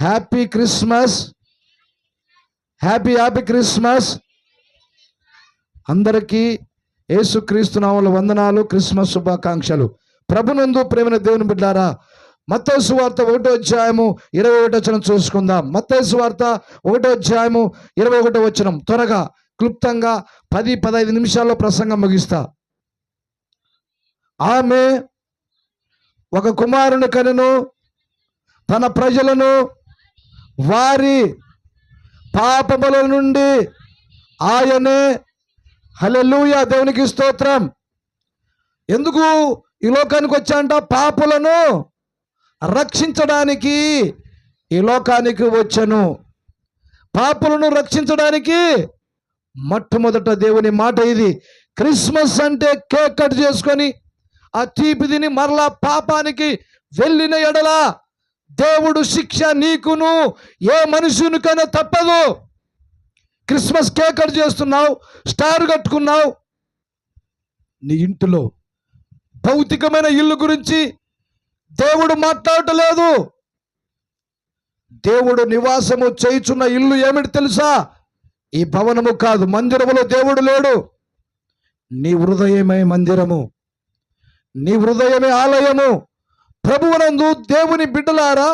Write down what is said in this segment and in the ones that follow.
Happy Christmas happy happy Christmas అందరికీ యేసుక్రీస్తు నామముల వందనాలు క్రిస్మస్ శుభాకాంక్షలు. ప్రభునందు ప్రేమైన దేవుని బిడ్డారా మత్తయి వార్త ఒకటో అధ్యాయము ఇరవై ఒకటి వచనం చూసుకుందాం. మత్తయి వార్త ఒకటో అధ్యాయము ఇరవై ఒకటో వచనం. త్వరగా క్లుప్తంగా పది పదహైదు నిమిషాల్లో ప్రసంగం ముగిస్తా. ఆమె ఒక కుమారుని కనును తన ప్రజలను వారి పాపముల నుండి ఆయనే హల్లెలూయ దేవునికి స్తోత్రం. ఎందుకు ఈ లోకానికి వచ్చాంట పాపులను రక్షించడానికి ఈ లోకానికి వచ్చను. పాపులను రక్షించడానికి మొట్టమొదట దేవుని మాట ఇది. క్రిస్మస్ అంటే కేక్ కట్ చేసుకొని ఆ తీపి తిని మరలా పాపానికి వెళ్ళిన ఎడల దేవుడు శిక్ష నీకును ఏ మనుషునికైనా తప్పదు. క్రిస్మస్ కేకలు చేస్తున్నావు స్టార్ కట్టుకున్నావు. నీ ఇంటిలో భౌతికమైన ఇల్లు గురించి దేవుడు మాట్లాడటలేదు దేవుడు నివాసము చేయుచున్న ఇల్లు ఏమిటి తెలుసా? ఈ భవనము కాదు మందిరములో దేవుడు లేడు. నీ హృదయమే మందిరము నీ హృదయమే ఆలయము. ప్రభువునందు దేవుని బిడ్డలారా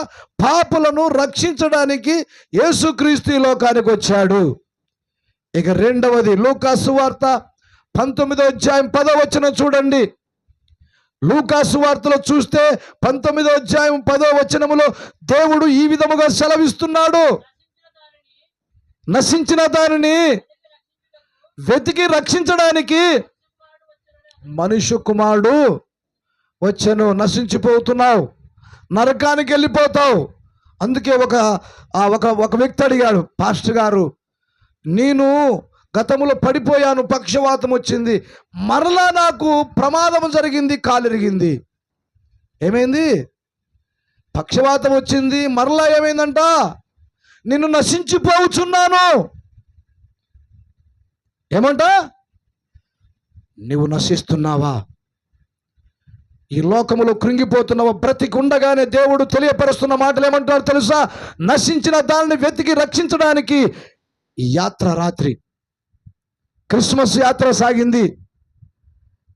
పాపులను రక్షించడానికి యేసుక్రీస్తు లోకానికి వచ్చాడు. ఇక రెండవది లూకాసు వార్త పంతొమ్మిదో అధ్యాయం పదో వచనం చూడండి. లూకాసు వార్తలో చూస్తే పంతొమ్మిదో అధ్యాయం పదో వచనములో దేవుడు ఈ విధముగా సెలవిస్తున్నాడు. నశించిన దానిని వెతికి రక్షించడానికి మనుష్య కుమారుడు వచ్చాను నశించిపోతున్నావు నరకానికి వెళ్ళిపోతావు. అందుకే ఒక ఒక ఒక వ్యక్తి అడిగాడు పాస్టర్ గారు నేను గతంలో పడిపోయాను పక్షవాతం వచ్చింది మరలా నాకు ప్రమాదం జరిగింది కాలిరిగింది. ఏమైంది? పక్షవాతం వచ్చింది మరలా ఏమైందంట? నిన్ను నశించిపోచున్నాను. ఏమంట? నువ్వు నశిస్తున్నావా? ఈ లోకములో ప్రతి బ్రతికుండగానే దేవుడు తెలియపరుస్తున్న మాటలు ఏమంటారు తెలుసా? నశించిన దానిని వెతికి రక్షించడానికి ఈ యాత్ర రాత్రి. క్రిస్మస్ యాత్ర సాగింది.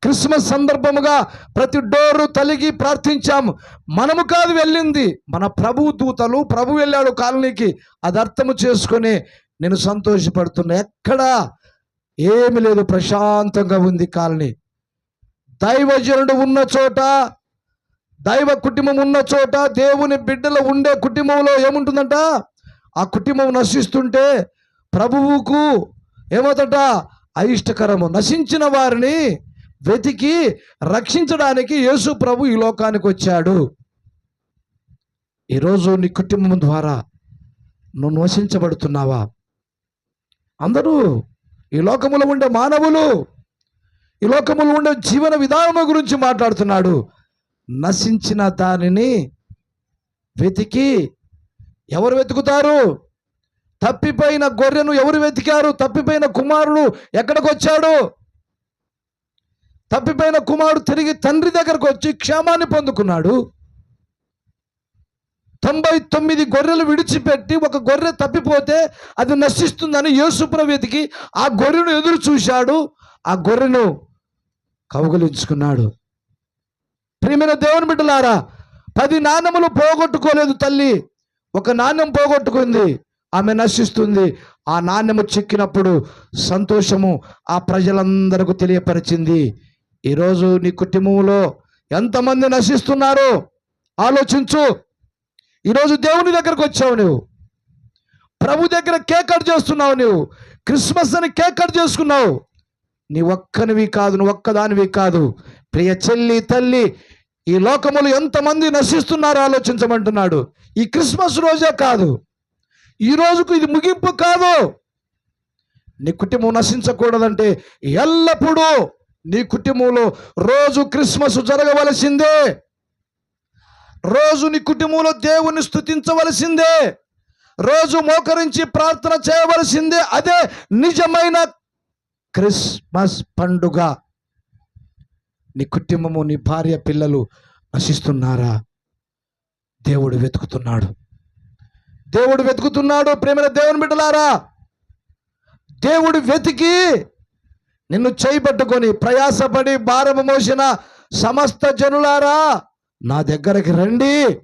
క్రిస్మస్ సందర్భముగా ప్రతి డోరు తలిగి ప్రార్థించాము. మనము కాదు వెళ్ళింది. మన ప్రభు దూతలు ప్రభు వెళ్ళాడు కాలనీకి. అది అర్థము చేసుకొని నేను సంతోషపడుతున్నా. ఎక్కడా ఏమి లేదు ప్రశాంతంగా ఉంది కాలనీ. దైవజనుడు ఉన్న చోట దైవ కుటుంబం ఉన్న చోట దేవుని బిడ్డలు ఉండే కుటుంబంలో ఏముంటుందంట? ఆ కుటుంబం నశిస్తుంటే ప్రభువుకు ఏమవుతట అయిష్టకరము. నశించిన వారిని వెతికి రక్షించడానికి యేసు ప్రభు ఈ లోకానికి వచ్చాడు. ఈరోజు నీ కుటుంబం ద్వారా నువ్వు నశించబడుతున్నావా? అందరూ ఈ లోకములో ఉండే మానవులు ఈ లోకములో ఉండే జీవన విధానం గురించి మాట్లాడుతున్నాడు. నశించిన దానిని వెతికి ఎవరు వెతుకుతారు? తప్పిపోయిన గొర్రెను ఎవరు వెతికారు? తప్పిపోయిన కుమారుడు ఎక్కడికి వచ్చాడు? తప్పిపోయిన కుమారుడు తిరిగి తండ్రి దగ్గరకు వచ్చి క్షేమాన్ని పొందుకున్నాడు. తొంభై తొమ్మిది గొర్రెలు విడిచిపెట్టి ఒక గొర్రె తప్పిపోతే అది నశిస్తుందని యేసుప్ర వెతికి ఆ గొర్రెను ఎదురు చూశాడు. ఆ గొర్రెను కౌగలించుకున్నాడు. ప్రియమైన దేవుని బిడ్డలారా పది నాణ్యములు పోగొట్టుకోలేదు తల్లి. ఒక నాణ్యం పోగొట్టుకుంది ఆమె నశిస్తుంది. ఆ నాణ్యము చిక్కినప్పుడు సంతోషము ఆ ప్రజలందరకు తెలియపరిచింది. ఈరోజు నీ కుటుంబంలో ఎంతమంది నశిస్తున్నారో ఆలోచించు. ఈరోజు దేవుని దగ్గరకు వచ్చావు నువ్వు. ప్రభు దగ్గర కేక్ కట్ చేస్తున్నావు నువ్వు. క్రిస్మస్ అని కేక్ కట్ చేసుకున్నావు. నీ ఒక్కనివి కాదు నువ్వు ఒక్కదానివి కాదు. ప్రియ చెల్లి తల్లి ఈ లోకములు ఎంతమంది నశిస్తున్నారో ఆలోచించమంటున్నాడు. ఈ క్రిస్మస్ రోజే కాదు. ఈ రోజుకు ఇది ముగింపు కాదు. నీ కుటుంబం నశించకూడదంటే ఎల్లప్పుడూ నీ కుటుంబంలో రోజు క్రిస్మస్ జరగవలసిందే. రోజు నీ కుటుంబంలో దేవుని స్థుతించవలసిందే రోజు మోకరించి ప్రార్థన చేయవలసిందే. అదే నిజమైన క్రిస్మస్ పండుగ. నీ కుటుంబము నీ భార్య పిల్లలు నశిస్తున్నారా? దేవుడు వెతుకుతున్నాడు. దేవుడు వెతుకుతున్నాడు ప్రేమల దేవుని బిడ్డలారా. దేవుడు వెతికి నిన్ను చేయిపట్టుకొని ప్రయాసపడి భారము మోసిన సమస్త జనులారా నా దగ్గరికి రండి.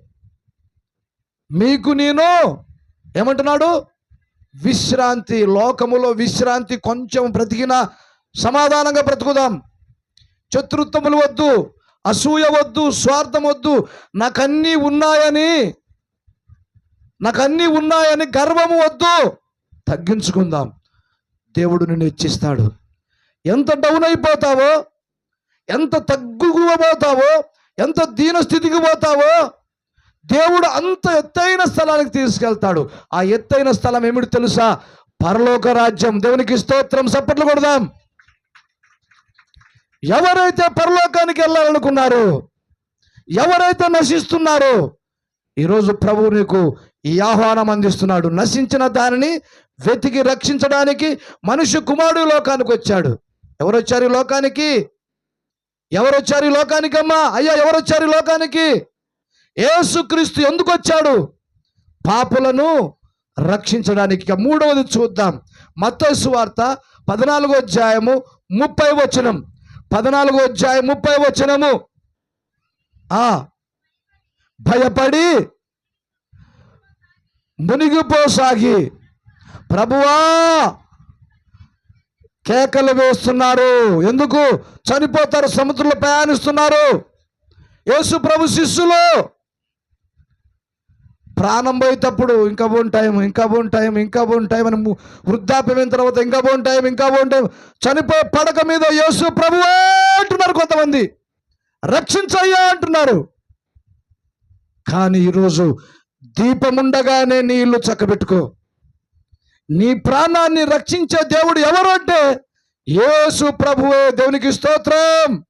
మీకు నేను ఏమంటున్నాడు? విశ్రాంతి లోకములో విశ్రాంతి కొంచెం బ్రతికిన సమాధానంగా బ్రతుకుదాం. శత్రుత్వములు వద్దు అసూయ వద్దు స్వార్థం వద్దు. నాకన్నీ ఉన్నాయని నాకన్నీ ఉన్నాయని గర్వము వద్దు. తగ్గించుకుందాం. దేవుడు నిన్ను హెచ్చిస్తాడు ఎంత డౌన్ అయిపోతావో ఎంత తగ్గుకుపోతావో ఎంత దీన స్థితికి పోతావో దేవుడు అంత ఎత్తైన స్థలానికి తీసుకెళ్తాడు. ఆ ఎత్తైన స్థలం ఏమిటి తెలుసా? పరలోక రాజ్యం. దేవునికి స్తోత్రం. సప్పట్లు కొడదాం. ఎవరైతే పరలోకానికి వెళ్ళాలనుకున్నారు ఎవరైతే నశిస్తున్నారో ఈరోజు ప్రభువు నీకు ఈ ఆహ్వానం అందిస్తున్నాడు. నశించిన దానిని వెతికి రక్షించడానికి మనిషి కుమారుడు లోకానికి వచ్చాడు. ఎవరొచ్చారు ఈ లోకానికి? ఎవరొచ్చారు ఈ లోకానికి అమ్మా అయ్యా ఎవరొచ్చారు ఈ లోకానికి? యేసుక్రీస్తు ఎందుకు వచ్చాడు పాపులను రక్షించడానికి. మూడవది చూద్దాం. మత్తయి వార్త పద్నాలుగో అధ్యాయము ముప్పై వచనం. పద్నాలుగో అధ్యాయం ముప్పై వచనము. ఆ భయపడి మునిగిపోసాగి ప్రభువా కేకలు వేస్తున్నారు. ఎందుకు? చనిపోతారు సముద్రంలో ప్రయాణిస్తున్నారు. యేసు ప్రభు శిష్యులు. ప్రాణం పోయేటప్పుడు ఇంకా బోన్ టైం ఇంకా బోన్ టైం ఇంకా బోన్ టైం అని వృద్ధాప్యమైన తర్వాత ఇంకా బోన్ టైం ఇంకా బోన్ టైం. చనిపోయే పడక మీద యేసు ప్రభు అంటున్నారు కొంతమంది. రక్షించయ్యా అంటున్నారు. కానీ ఈరోజు దీపముండగానే నీ ఇల్లు చక్కబెట్టుకో. నీ ప్రాణాన్ని రక్షించే దేవుడు ఎవరు అంటే యేసు ప్రభువే. దేవునికి స్తోత్రం.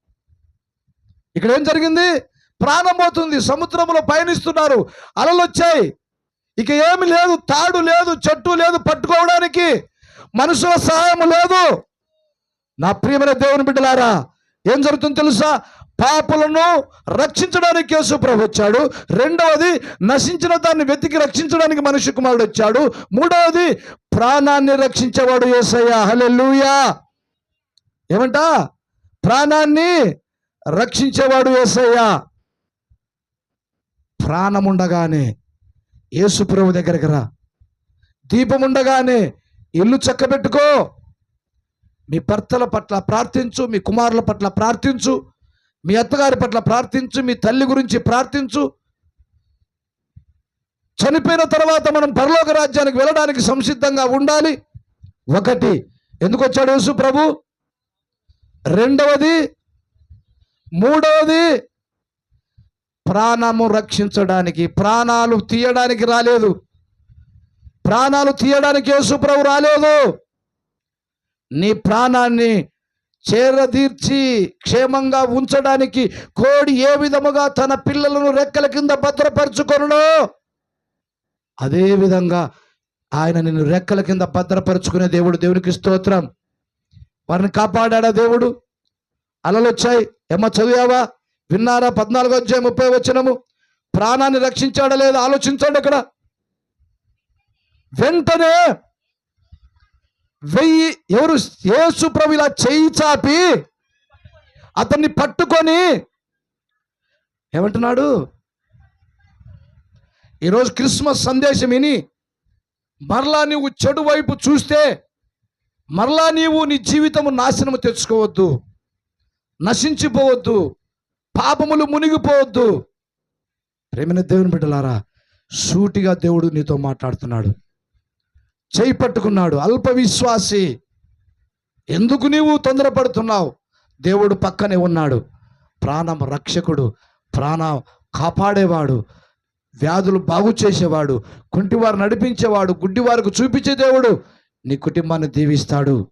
ఇక్కడ ఏం జరిగింది? ప్రాణం పోతుంది సముద్రంలో పయనిస్తున్నారు అలలు వచ్చాయి ఇక ఏమి లేదు తాడు లేదు చెట్టు లేదు పట్టుకోవడానికి మనుషుల సహాయం లేదు. నా ప్రియమైన దేవుని బిడ్డలారా ఏం జరుగుతుందో తెలుసా? పాపులను రక్షించడానికి యేసు ప్రభు వచ్చాడు. రెండవది నశించిన దాన్ని వెతికి రక్షించడానికి మనుష్య కుమారుడు వచ్చాడు. మూడవది ప్రాణాన్ని రక్షించేవాడు ఏసయ్య హల్లెలూయా. ఏమంట? ప్రాణాన్ని రక్షించేవాడు యేసయ్య. ప్రాణం ఉండగానే దగ్గరికి రా. దీపం ఉండగానే ఇల్లు చక్కబెట్టుకో. మీ భర్తల పట్ల ప్రార్థించు మీ కుమారుల పట్ల ప్రార్థించు మీ అత్తగారి పట్ల ప్రార్థించు మీ తల్లి గురించి ప్రార్థించు. చనిపోయిన తర్వాత మనం పరలోక రాజ్యానికి వెళ్ళడానికి సంసిద్ధంగా ఉండాలి. ఒకటి ఎందుకు వచ్చాడు యేసు ప్రభు? రెండవది మూడవది ప్రాణము రక్షించడానికి ప్రాణాలు తీయడానికి రాలేదు. ప్రాణాలు తీయడానికి యేసుప్రభు రాలేదు. నీ ప్రాణాన్ని చేరదీర్చి క్షేమంగా ఉంచడానికి కోడి ఏ విధముగా తన పిల్లలను రెక్కల కింద భద్రపరుచుకొనునో అదే విధంగా ఆయన నిన్ను రెక్కల కింద భద్రపరుచుకునే దేవుడు దేవునికి స్తోత్రం. వారిని కాపాడా దేవుడు? అలలు వచ్చాయి. ఏమో చదివావా? విన్నారా? పద్నాలుగు వచ్చే ముప్పై వచ్చినము ప్రాణాన్ని రక్షించాడా లేదా? ఆలోచించండి ఇక్కడ వెంటనే వెయ్యి ఎవరు? యేసు ప్రభు ఇలా చేయి చాపి అతన్ని పట్టుకొని ఏమంటున్నాడు? ఈరోజు క్రిస్మస్ సందేశం విని మరలా నీవు చెడు వైపు చూస్తే మరలా నీవు నీ జీవితము నాశనము తెచ్చుకోవద్దు నశించిపోవద్దు పాపములు మునిగిపోవద్దు. ప్రేమైన దేవుని బిడ్డలారా సూటిగా దేవుడు నీతో మాట్లాడుతున్నాడు. చేయి పట్టుకున్నాడు అల్ప విశ్వాసి ఎందుకు నీవు తొందరపడుతున్నావు? దేవుడు పక్కనే ఉన్నాడు. ప్రాణం రక్షకుడు ప్రాణం కాపాడేవాడు వ్యాధులు బాగు చేసేవాడు కుంటివారు నడిపించేవాడు గుడ్డివారికి చూపించే దేవుడు నీ కుటుంబాన్ని దీవిస్తాడు.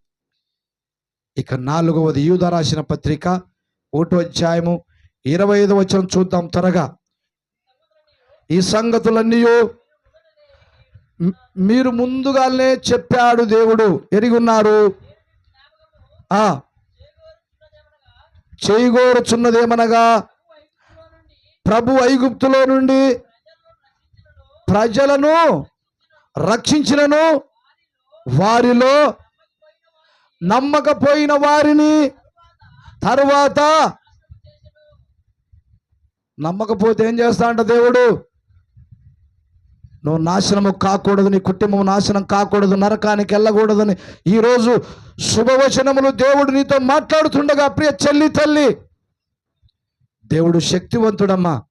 ఇక నాలుగవది యూద రాసిన పత్రిక ఒకటో అధ్యాయము ఇరవై ఐదు వచ్చిన చూద్దాం త్వరగా. ఈ సంగతులన్నీ మీరు ముందుగానే చెప్పాడు దేవుడు. ఎరిగున్నారు? ఆ. చేయగోరుచున్నదేమనగా ప్రభు ఐగుప్తులో నుండి ప్రజలను రక్షించినను వారిలో నమ్మకపోయిన వారిని తరువాత నమ్మకపోతే ఏం చేస్తా అంట దేవుడు? నువ్వు నాశనము కాకూడదు నీ కుటుంబం నాశనం కాకూడదు నరకానికి వెళ్ళకూడదని ఈరోజు శుభవచనములు దేవుడు నీతో మాట్లాడుతుండగా ప్రియ చెల్లి తల్లి దేవుడు శక్తివంతుడమ్మా.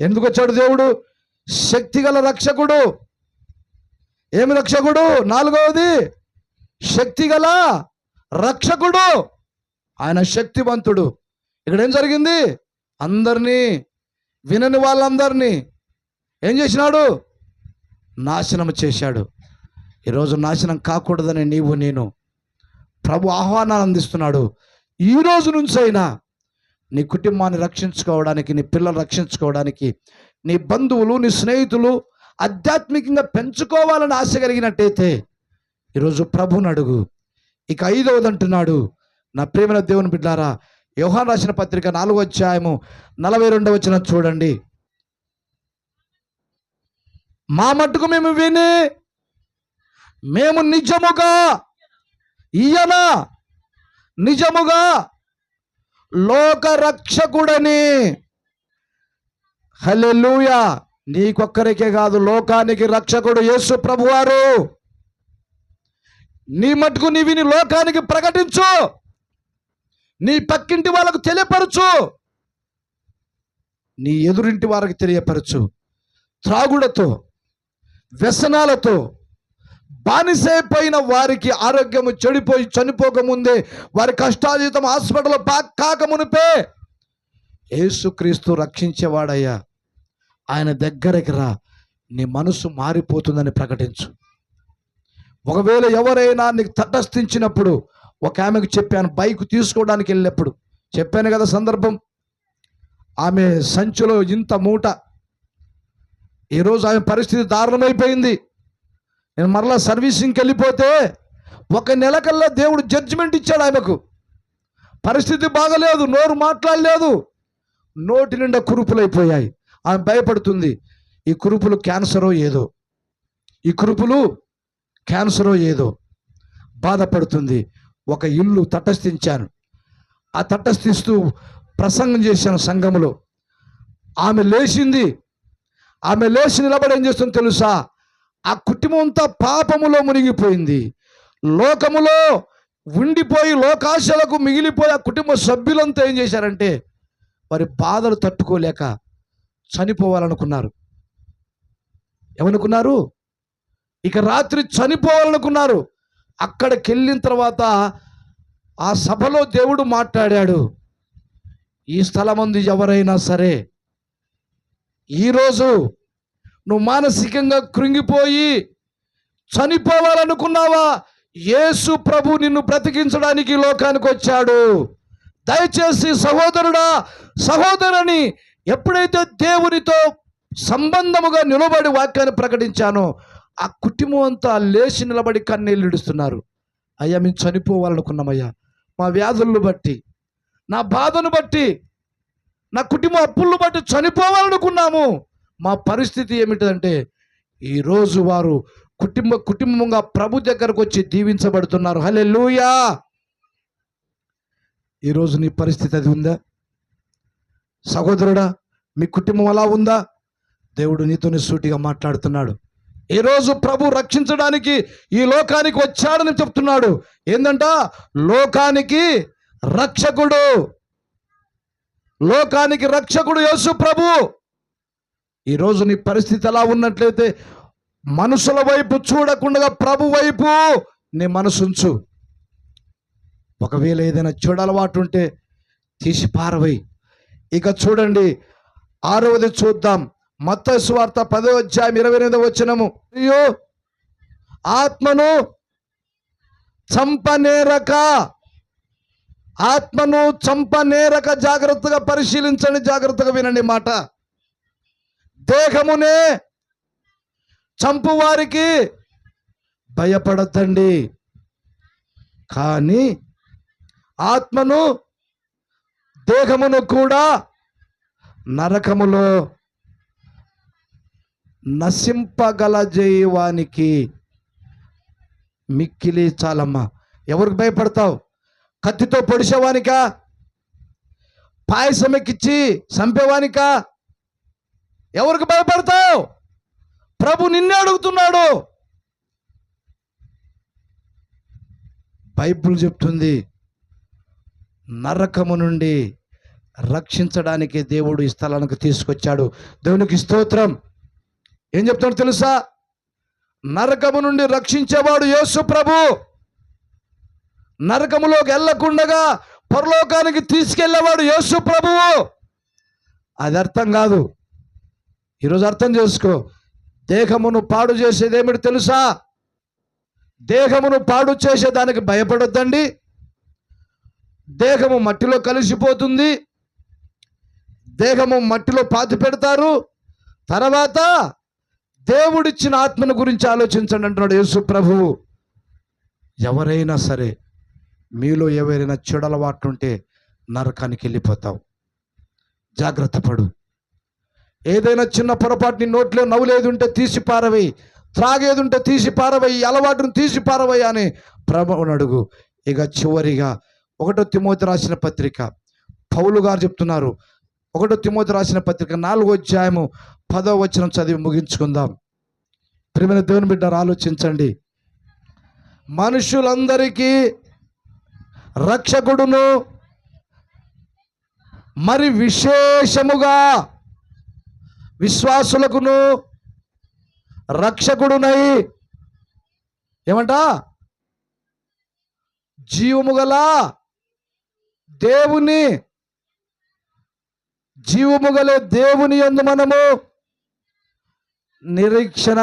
ఎందుకు వచ్చాడు దేవుడు? శక్తిగల రక్షకుడు. ఏమి రక్షకుడు? నాలుగవది శక్తిగల రక్షకుడు. ఆయన శక్తివంతుడు. ఇక్కడ ఏం జరిగింది? అందరినీ వినని వాళ్ళందరినీ ఏం చేసినాడు? నాశనం చేశాడు. ఈరోజు నాశనం కాకూడదని నీవు నేను ప్రభు ఆహ్వానాన్ని అందిస్తున్నాడు. ఈ రోజు నుంచి అయినా నీ కుటుంబాన్ని రక్షించుకోవడానికి నీ పిల్లలు రక్షించుకోవడానికి నీ బంధువులు నీ స్నేహితులు ఆధ్యాత్మికంగా పెంచుకోవాలని ఆశ కలిగినట్టయితే ఈరోజు ప్రభుని అడుగు. ఇక ఐదవది అంటున్నాడు. నా ప్రేమల దేవుని బిడ్డారా యోహాన్ రాసిన పత్రిక నాలుగో అధ్యాయము నలభై రెండవ వచ్చిన చూడండి. మా మట్టుకు మేము విని మేము నిజముగా ఈయన నిజముగా లోక రక్షకుడని. హలెలుయా నీకొక్కరికే కాదు లోకానికి రక్షకుడు యేసు ప్రభువారు. నీ మట్టుకు నీ విని లోకానికి ప్రకటించు. నీ పక్కింటి వాళ్ళకు తెలియపరచు. నీ ఎదురింటి వారికి తెలియపరచు. త్రాగుడతో వ్యసనాలతో బానిసైపోయిన వారికి ఆరోగ్యము చెడిపోయి చనిపోకముందే వారి కష్టాజీతం హాస్పిటల్ పాక్ కాకమునిపే యేసుక్రీస్తు రక్షించేవాడయ్యా. ఆయన దగ్గరికి రా. నీ మనసు మారిపోతుందని ప్రకటించు. ఒకవేళ ఎవరైనా నీకు తటస్థించినప్పుడు ఒక ఆమెకు చెప్పాను బైక్ తీసుకోవడానికి వెళ్ళినప్పుడు. చెప్పాను కదా సందర్భం ఆమె సంచిలో ఇంత మూట. ఈరోజు ఆమె పరిస్థితి దారుణమైపోయింది. నేను మరలా సర్వీసింగ్కి వెళ్ళిపోతే ఒక నెల కల్లా దేవుడు జడ్జిమెంట్ ఇచ్చాడు ఆమెకు. పరిస్థితి బాగలేదు నోరు మాట్లాడలేదు. నోటి నిండా కురుపులైపోయాయి. ఆమె భయపడుతుంది ఈ కురుపులు క్యాన్సరో ఏదో. ఈ కురుపులు క్యాన్సరో ఏదో. బాధపడుతుంది. ఒక ఇల్లు తటస్థించాను. ఆ తటస్థిస్తూ ప్రసంగం చేశాను సంఘములో. ఆమె లేచింది. ఆమె లేచి నిలబడి ఏం చేస్తుంది తెలుసా? ఆ కుటుంబం పాపములో మునిగిపోయింది. లోకములో ఉండిపోయి లోకాశలకు మిగిలిపోయి ఆ కుటుంబ సభ్యులంతా ఏం చేశారంటే వారి బాధలు తట్టుకోలేక చనిపోవాలనుకున్నారు. ఏమనుకున్నారు? ఇక రాత్రి చనిపోవాలనుకున్నారు. అక్కడికి వెళ్ళిన తర్వాత ఆ సభలో దేవుడు మాట్లాడాడు ఈ స్థలమంది ఎవరైనా సరే ఈరోజు నువ్వు మానసికంగా కృంగిపోయి చనిపోవాలనుకున్నావా? యేసు ప్రభు నిన్ను బ్రతికించడానికి లోకానికి వచ్చాడు. దయచేసి సహోదరుడా సహోదరుని ఎప్పుడైతే దేవునితో సంబంధముగా నిలబడి వాక్యాన్ని ప్రకటించానో ఆ కుటుంబం అంతా లేచి నిలబడి కన్నీళ్ళు ఇడుస్తున్నారు. అయ్యా మేము చనిపోవాలనుకున్నామయ్యా. మా వ్యాధులను బట్టి నా బాధను బట్టి నా కుటుంబ అప్పులను బట్టి చనిపోవాలనుకున్నాము. మా పరిస్థితి ఏమిటంటే ఈరోజు వారు కుటుంబ కుటుంబంగా ప్రభు దగ్గరకు వచ్చి దీవించబడుతున్నారు. హలే లూయా ఈరోజు నీ పరిస్థితి అది ఉందా? సహోదరుడా మీ కుటుంబం అలా ఉందా? దేవుడు నీతోనే సూటిగా మాట్లాడుతున్నాడు. ఈరోజు ప్రభు రక్షించడానికి ఈ లోకానికి వచ్చాడని చెప్తున్నాడు. ఏంటంట లోకానికి రక్షకుడు. లోకానికి రక్షకుడు యేసు ప్రభు. ఈరోజు నీ పరిస్థితి ఎలా ఉన్నట్లయితే మనుషుల వైపు చూడకుండా ప్రభు వైపు నీ మనసుంచు ఒకవేళ ఏదైనా చూడలవాటు ఉంటే తీసి పారవై. ఇక చూడండి ఆరవది చూద్దాం. మత్త సువార్త పదో అధ్యాయం ఇరవై ఎనిమిది వచ్చినము మరియు ఆత్మను చంపనేరక ఆత్మను చంపనేరక జాగ్రత్తగా పరిశీలించండి జాగ్రత్తగా వినండి మాట. దేహమునే చంపు వారికి భయపడద్దండి. కానీ ఆత్మను దేహమును కూడా నరకములో నశింపగల జయవానికి మిక్కిలి చాలమ్మా. ఎవరికి భయపడతావు? కత్తితో పొడిచేవానికా? పాయసం ఎక్కిచ్చి చంపేవానికా? ఎవరికి భయపడతావు? ప్రభు నిన్నే అడుగుతున్నాడు. బైబుల్ చెప్తుంది నరకము నుండి రక్షించడానికి దేవుడు ఈ స్థలానికి తీసుకొచ్చాడు. దేవునికి స్తోత్రం. ఏం చెప్తాడు తెలుసా? నరకము నుండి రక్షించేవాడు యేసు ప్రభు. నరకములోకి వెళ్ళకుండగా పరలోకానికి తీసుకెళ్ళేవాడు యేసు ప్రభువు అది అర్థం కాదు. ఈరోజు అర్థం చేసుకో. దేహమును పాడు చేసేది ఏమిటి తెలుసా? దేహమును పాడు చేసేదానికి భయపడొద్దండి. దేహము మట్టిలో కలిసిపోతుంది. దేహము మట్టిలో పాతి పెడతారు. తర్వాత దేవుడిచ్చిన ఆత్మను గురించి ఆలోచించండి అంటున్నాడు యేసు ప్రభువు ఎవరైనా సరే మీలో ఎవరైనా చెడు ఉంటే నరకానికి వెళ్ళిపోతావు. జాగ్రత్త పడు. ఏదైనా చిన్న పొరపాటు నీ నోట్లో నవ్వులేదుంటే తీసి పారవేయి. త్రాగేది ఉంటే తీసి పారవేయి. అలవాటును తీసి పారవేయి అని ప్రభువుని అడుగు. ఇక చివరిగా ఒకటో తిమోతి రాసిన పత్రిక. పౌలు గారు చెప్తున్నారు. ఒకటో తిమోతి రాసిన పత్రిక నాలుగో అధ్యాయము పదో వచనం చదివి ముగించుకుందాం. ప్రియమైన దేవుని బిడ్డారు ఆలోచించండి. మనుషులందరికీ రక్షకుడును మరి విశేషముగా విశ్వాసులకును రక్షకుడునై ఏమంట? జీవము గల దేవుని జీవము గలే దేవుని యందు మనము నిరీక్షణ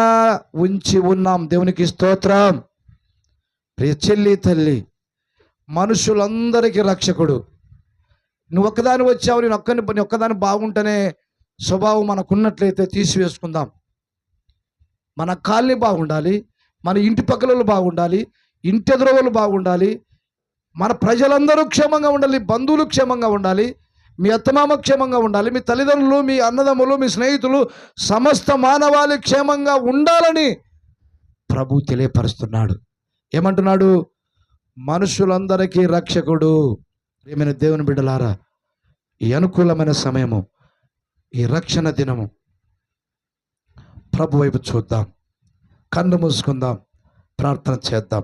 ఉంచి ఉన్నాం. దేవునికి స్తోత్రం. ప్రియ చెల్లి తల్లి మనుషులందరికీ రక్షకుడు. నువ్వు ఒక్కదాని వచ్చావు నేను ఒక్కని నీ ఒక్కదాని బాగుంటేనే స్వభావం మనకున్నట్లయితే తీసివేసుకుందాం. మన కాలనీ బాగుండాలి మన ఇంటి పక్కల బాగుండాలి ఇంటి ఎదురవలు బాగుండాలి మన ప్రజలందరూ క్షేమంగా ఉండాలి బంధువులు క్షేమంగా ఉండాలి మీ అత్తమామ క్షేమంగా ఉండాలి మీ తల్లిదండ్రులు మీ అన్నదమ్ములు మీ స్నేహితులు సమస్త మానవాళి క్షేమంగా ఉండాలని ప్రభు తెలియపరుస్తున్నాడు. ఏమంటున్నాడు? మనుషులందరికీ రక్షకుడు. ఏమైనా దేవుని బిడ్డలారా ఈ అనుకూలమైన సమయము ఈ రక్షణ దినము ప్రభు వైపు చూద్దాం. కన్ను మూసుకుందాం. ప్రార్థన చేద్దాం.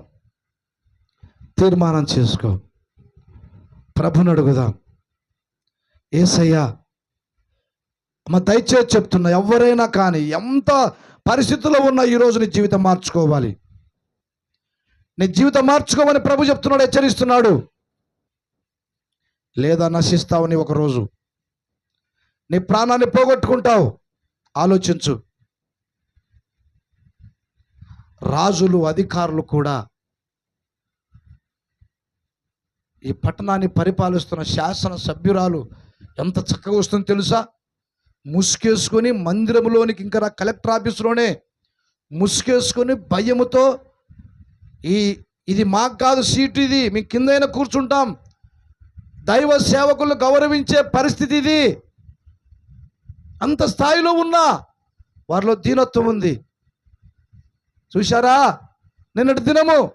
తీర్మానం చేసుకో. ప్రభుని అడుగుదాం. ఏసయ్యా అమ్మ దయచేసి చెప్తున్నా ఎవరైనా కానీ ఎంత పరిస్థితుల్లో ఉన్న ఈరోజు నీ జీవితం మార్చుకోవాలి. నీ జీవితం మార్చుకోమని ప్రభు చెప్తున్నాడు హెచ్చరిస్తున్నాడు. లేదా నశిస్తావు నీ ఒకరోజు నీ ప్రాణాన్ని పోగొట్టుకుంటావు. ఆలోచించు. రాజులు అధికారులు కూడా ఈ పట్టణాన్ని పరిపాలిస్తున్న శాసన సభ్యురాలు ఎంత చక్కగా వస్తుందో తెలుసా? ముసుకేసుకొని మందిరంలోనికి ఇంకా నా కలెక్టర్ ఆఫీసులోనే ముసుకేసుకొని భయముతో ఈ ఇది మాకు కాదు సీటు ఇది మీ కిందైనా కూర్చుంటాం. దైవ సేవకులు గౌరవించే పరిస్థితి ఇది. అంత స్థాయిలో ఉన్నా వారిలో దీనత్వం ఉంది. చూశారా? నిన్నటి దినము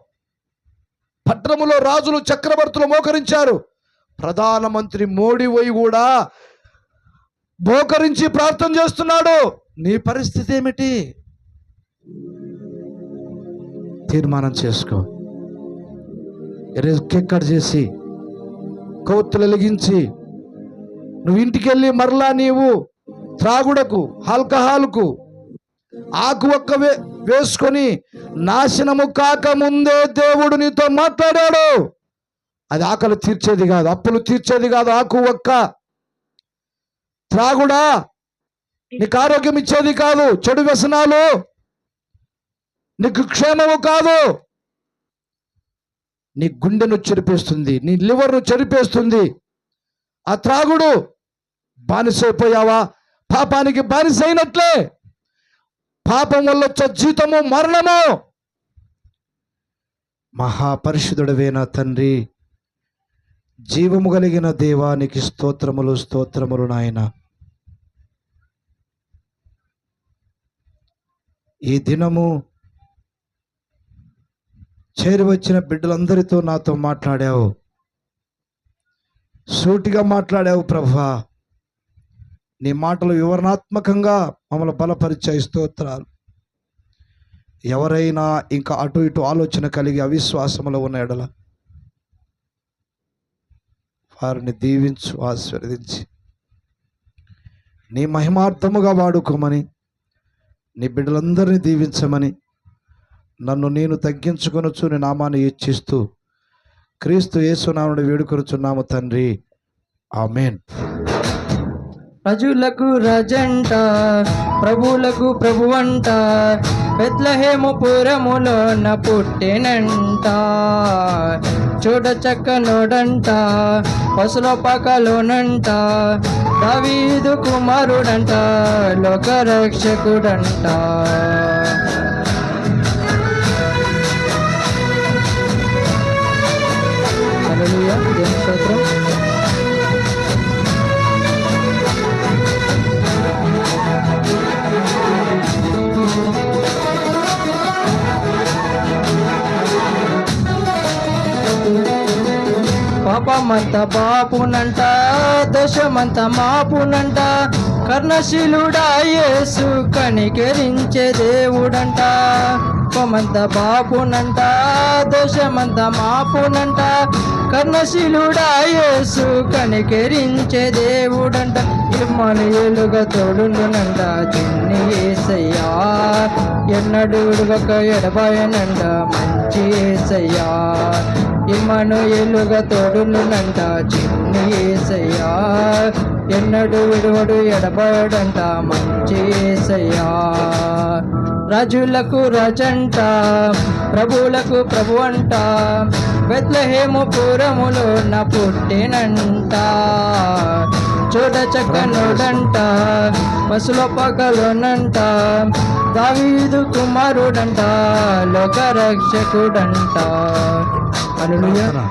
పట్టణములో రాజులు చక్రవర్తులు మోకరించారు. ప్రధానమంత్రి మోడీ పోయి కూడా భోకరించి ప్రార్థన చేస్తున్నాడు. నీ పరిస్థితి ఏమిటి? తీర్మానం చేసుకో. రెక్కెక్కడ చేసి? కోతులు వెలిగించి. నువ్వు ఇంటికి వెళ్ళి మరలా నీవు త్రాగుడకు ఆల్కహాల్కు ఆకు ఒక్క వే వేసుకొని నాశనము కాక ముందే దేవుడు నీతో మాట్లాడాడు. అది ఆకలి తీర్చేది కాదు అప్పులు తీర్చేది కాదు ఆకు ఒక్క. త్రాగుడా నీకు ఆరోగ్యం ఇచ్చేది కాదు చెడు వ్యసనాలు నీకు క్షేమము కాదు. నీ గుండెను చెరిపేస్తుంది నీ లివర్ను చెరిపేస్తుంది. ఆ త్రాగుడు బానిసైపోయావా? పాపానికి బానిసైనట్లే. పాపం వల్ల వచ్చే జీతము మరణము. మహాపరిశుద్ధుడవే నా తండ్రి. జీవము కలిగిన దేవానికి స్తోత్రములు స్తోత్రములు నాయన. ఈ దినము చేరి వచ్చిన బిడ్డలందరితో నాతో మాట్లాడావు. సూటిగా మాట్లాడావు ప్రభా. నీ మాటలు వివరణాత్మకంగా మమ్మల్ని బలపరిచే స్తోత్రాలు. ఎవరైనా ఇంకా అటు ఇటు ఆలోచన కలిగి అవిశ్వాసములో ఉన్న ఎడల వారిని దీవించు ఆశీర్వదించి. నీ మహిమార్థముగా వాడుకోమని నీ బిడ్డలందరినీ దీవించమని నన్ను నేను తగ్గించుకొనొచ్చు నీ నామాన్ని ఇచ్చిస్తూ క్రీస్తు యేసునామని వేడుకొనుచున్నాము తండ్రి. ఆమెన్. రజులకు రజంట ప్రభువులకు ప్రభువంట బెత్లహేము పురములోన పుట్టినంట. చూడ చక్కనోడంట పసుల పకలోనంట దావీదు కుమారుడంట లోకరక్షకుడంట. హల్లెలూయా దేవుని స్తోత్రం. పాపమంత బాపునంట దశమంత మాపునంట కర్ణశీలుడా యేసు కనికరించే దేవుడంట. పాపమంత బాపునంట దోషమంత మాపునంట. కర్ణశీలుడా యేసు కనికరించే దేవుడంట. ఇమ్మనులుగా తోడుండునంట చిన్ని ఏసయ్యా. ఎన్నడు విడువక ఎడబాయనంట మంచి ఏసయ్యా. ఇమ్మను ఎలుగా తోడునునంట చిన్ని ఏసయ్యా. ఎన్నడు విడువడు ఎడబాయడంట మంచి ఏసయ్యా. రాజులకు రాజంట ప్రభువులకు ప్రభు అంట బెత్లహేము పురములో నా పుట్టినంట. చూడ చక్కనుడంట పసుల పగలోనంట దావీదు కుమారుడంట లోకరక్షకుడంట. హల్లెలూయా.